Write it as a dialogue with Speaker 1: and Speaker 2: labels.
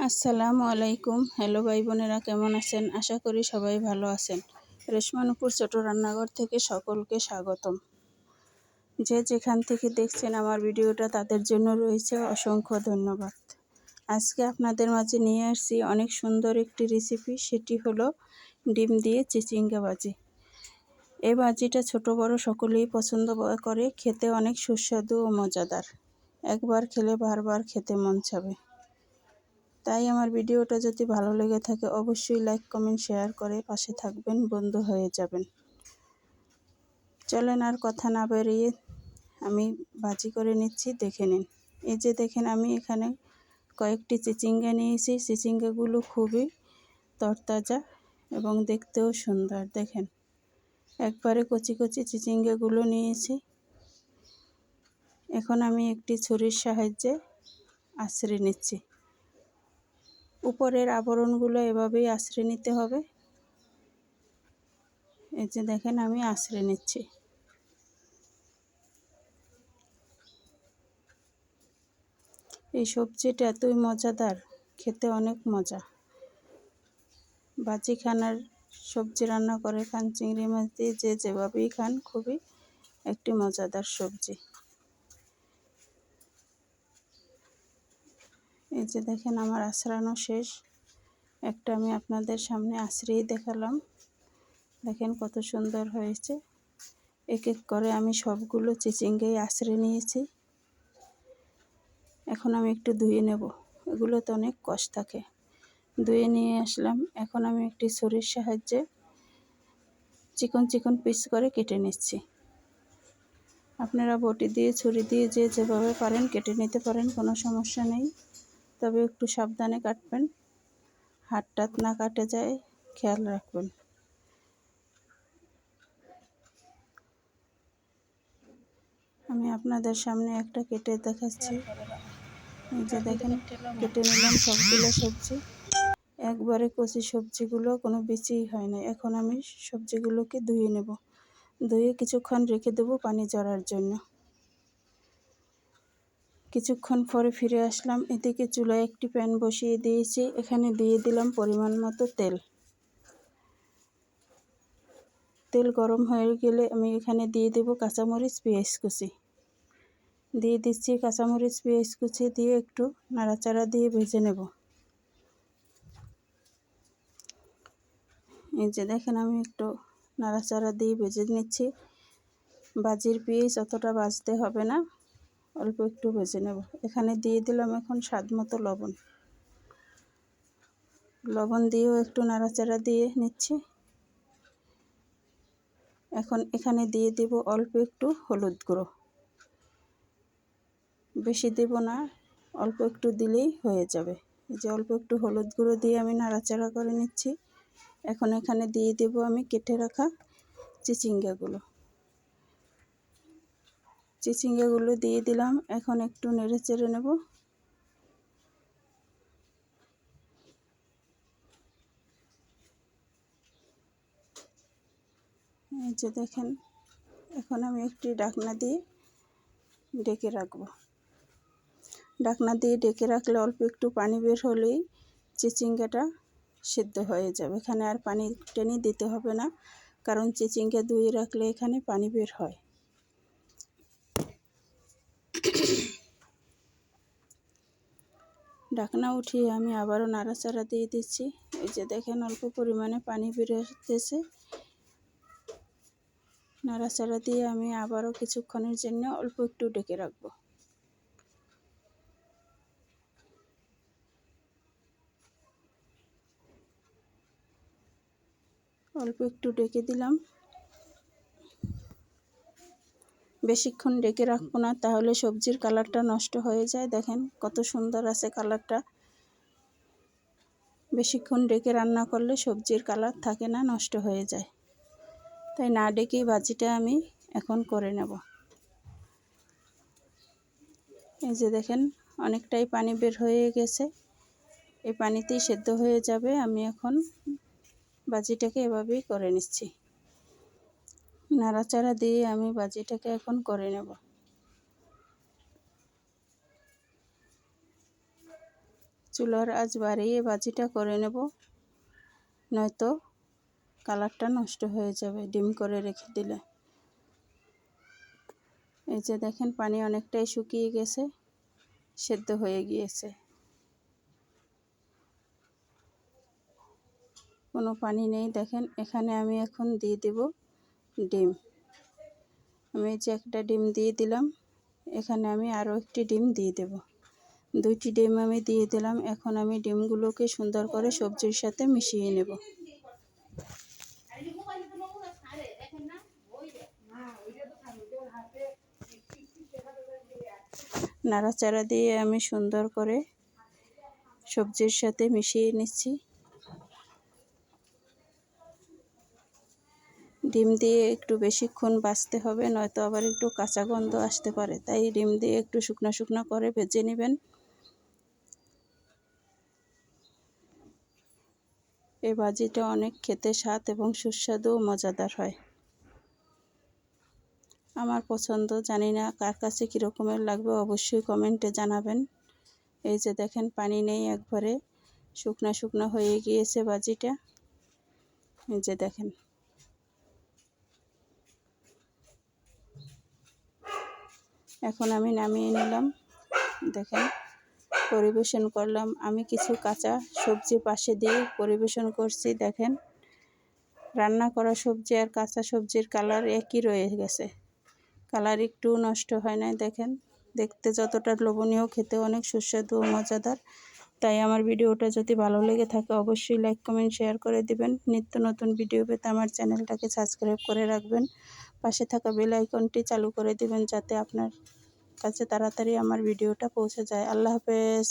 Speaker 1: আসসালামু আলাইকুম। হ্যালো ভাই বোনেরা, কেমন আছেন? আশা করি সবাই ভালো আছেন। রেশমানুপুর ছোট রান্নাঘর থেকে সকলকে স্বাগতম। যে যেখান থেকে দেখছেন আমার ভিডিওটা, তাদের জন্য রয়েছে অসংখ্য ধন্যবাদ। আজকে আপনাদের মাঝে নিয়ে আসছি অনেক সুন্দর একটি রেসিপি সেটি হলো ডিম দিয়ে চিচিঙ্গা বাজি এই বাজিটা ছোট, বড় সকলেই পছন্দ করে, খেতে অনেক সুস্বাদু ও মজাদার। একবার খেলে বারবার খেতে মন চাবে। তাই আমার ভিডিওটা যদি ভালো লেগে থাকে, অবশ্যই লাইক, কমেন্ট, শেয়ার করে পাশে থাকবেন, বন্ধু হয়ে যাবেন। চলেন আর কথা না বেরিয়ে আমি ভাজি করে নিচ্ছি, দেখে নিন। এই যে দেখেন, আমি এখানে কয়েকটি চিচিঙ্গা নিয়েছি। চিচিঙ্গাগুলো খুবই তরতাজা এবং দেখতেও সুন্দর, দেখেন। একবারে কচি কচি চিচিঙ্গাগুলো নিয়েছি। এখন আমি একটি ছুরির সাহায্যে আশ্রে নিচ্ছি। উপরের আবরণগুলো এভাবেই আশ্রে নিতে হবে। এই যে দেখেন, আমি আশ্রে নিচ্ছি। এই সবজিটা এতই মজাদার, খেতে অনেক মজা। বাজি খানার সবজি রান্না করে খান, চিংড়ি মাছ দিয়ে যে যেভাবেই খান, খুবই একটি মজাদার সবজি। এই যে দেখেন আমার আশ্রানো শেষ। একটা আমি আপনাদের সামনে আশ্রেই দেখালাম। দেখেন কত সুন্দর হয়েছে। এক এক করে আমি সবগুলো চিচিঙ্গেই আশ্রে নিয়েছি। এখন আমি একটু ধুয়ে নেব। এগুলোতে অনেক কষ থাকে। ধুয়ে নিয়ে আসলাম। এখন আমি একটি ছুরির সাহায্যে চিকন চিকন পিস করে কেটে নিচ্ছি। আপনারা বটি দিয়ে, ছুরি দিয়ে যে যেভাবে পারেন কেটে নিতে পারেন, কোনো সমস্যা নেই। তবে একটু সাবধানে কাটবেন। হাত টাত না কাটে যায়, খেয়াল রাখবেন। আমি আপনাদের সামনে একটা কেটে দেখাচ্ছি। যে দেখেন, কেটে নিলাম সবগুলো সবজি। একবারে কচি সবজিগুলো, কোনো বেশিই হয় না এখন আমি সবজিগুলোকে ধুয়ে নেব। ধুয়ে কিছুক্ষণ রেখে দেবো পানি জড়ার জন্য। কিছুক্ষণ পরে ফিরে আসলাম। এদিকে চুলায় একটি প্যান বসিয়ে দিয়েছি। এখানে দিয়ে দিলাম পরিমাণ মতো তেল। তেল গরম হয়ে গেলে আমি এখানে দিয়ে দেব কাঁচামরিচ, পেঁয়াজ কুচি। দিয়ে দিচ্ছি কাঁচামরিচ, পেঁয়াজ কুচি দিয়ে একটু নাড়াচাড়া দিয়ে ভেজে নেব। এই যে দেখেন, আমি একটু নাড়াচাড়া দিয়ে ভেজে নিচ্ছি। বাজির পেঁয়াজ অতটা বাজতে হবে না। অল্প একটু ভেজে নেব। এখানে দিয়ে দিলাম এখন স্বাদ মতো লবণ। লবণ দিয়েও একটু নাড়াচাড়া দিয়ে নিচ্ছি। এখন এখানে দিয়ে দেব অল্প একটু হলুদ গুঁড়ো। বেশি দেব না, অল্প একটু দিলেই হয়ে যাবে। এই যে অল্প একটু হলুদ গুঁড়ো দিয়ে আমি নাড়াচাড়া করে নিচ্ছি। এখন এখানে দিয়ে দেব আমি কেটে রাখা চিচিঙ্গাগুলো। চিচিঙ্গাগুলো দিয়ে দিলাম, এখন একটু নেড়ে চেড়ে নেব। এই যে দেখেন, এখন আমি একটি ডাকনা দিয়ে ডেকে রাখব। ডাকনা দিয়ে ডেকে রাখলে অল্প একটু পানি বের হলেই চিচিঙ্গাটা সিদ্ধ হয়ে যাবে। এখানে আর পানি টেনে দিতে হবে না, কারণ চিচিঙ্গা ধুয়ে রাখলে এখানে পানি বের হয়। ঢাকনা উঠিয়ে আমি আবারও নাড়াচাড়া দিয়ে দিচ্ছি। এই যে দেখেন অল্প পরিমাণে পানি বেরোতেছে নাড়াচাড়া দিয়ে আমি আবারও কিছুক্ষণের জন্য অল্প একটু ডেকে রাখব। অল্প একটু ডেকে দিলাম। বেশিক্ষণ ডেকে রাখব না, তাহলে সবজির কালারটা নষ্ট হয়ে যায়। দেখেন কত সুন্দর আছে কালারটা। বেশিক্ষণ ডেকে রান্না করলে সবজির কালার থাকে না, নষ্ট হয়ে যায়। তাই না ডেকেই ভাজিটা আমি এখন করে নেব। এই যে দেখেন অনেকটাই পানি বের হয়ে গেছে। এই পানিতেই সেদ্ধ হয়ে যাবে। আমি এখন বাজিটাকে এভাবেই করে নিচ্ছি। নাড়াচাড়া দিয়ে আমি বাজিটাকে এখন করে নেব। চুলার আজ বাড়িয়ে বাজিটা করে নেব, নয়তো কালারটা নষ্ট হয়ে যাবে ডিম করে রেখে দিলে। এই যে দেখেন পানি অনেকটাই শুকিয়ে গেছে, সেদ্ধ হয়ে গিয়েছে। কোনো পানি নেই, দেখেন এখানে আমি এখন দিয়ে দেব ডিম। আমি যে একটা ডিম দিয়ে দিলাম। এখানে আমি আরও একটি ডিম দিয়ে দেব। দুইটি ডিম আমি দিয়ে দিলাম। এখন আমি ডিমগুলোকে সুন্দর করে সবজির সাথে মিশিয়ে নেব। নাড়াচাড়া দিয়ে আমি সুন্দর করে সবজির সাথে মিশিয়ে নিচ্ছি। ডিম দিয়ে একটু বেশিক্ষণ বাছতে হবে, নয়তো আবার একটু কাঁচা গন্ধ আসতে পারে। তাই ডিম দিয়ে একটু শুকনো শুকনো করে ভেজে নেবেন। এই ভাজিটা অনেক খেতে স্বাদ এবং সুস্বাদু মজাদার হয়। আমার পছন্দ, জানি না কার কাছে কীরকমের লাগবে, অবশ্যই কমেন্টে জানাবেন। এই যে দেখেন, পানি নেই একবারে, শুকনা শুকনো হয়ে গিয়েছে বাজিটা এই যে দেখেন। এখন আমি নামিয়ে নিলাম। দেখেন, পরিবেশন করলাম। আমি কিছু কাঁচা সবজি পাশে দিয়ে পরিবেশন করছি, দেখেন। রান্না করা সবজি আর কাঁচা সবজির কালার একই রয়ে গেছে। কালার একটু নষ্ট হয় নাই, দেখেন। দেখতে যতটা লোভনীয়, খেতে অনেক সুস্বাদু ও মজাদার। তাই আমার ভিডিওটা যদি ভালো লেগে থাকে, অবশ্যই লাইক কমেন্ট শেয়ার করে দিবেন। নিত্য নতুন ভিডিও পেতে আমার চ্যানেলটাকে সাবস্ক্রাইব করে রাখবেন। পাশে থাকা বেল আইকনটি চালু করে দিবেন, যাতে আপনার কাছে তাড়াতাড়ি আমার ভিডিওটা পৌঁছে যায়। আল্লাহ হাফেজ।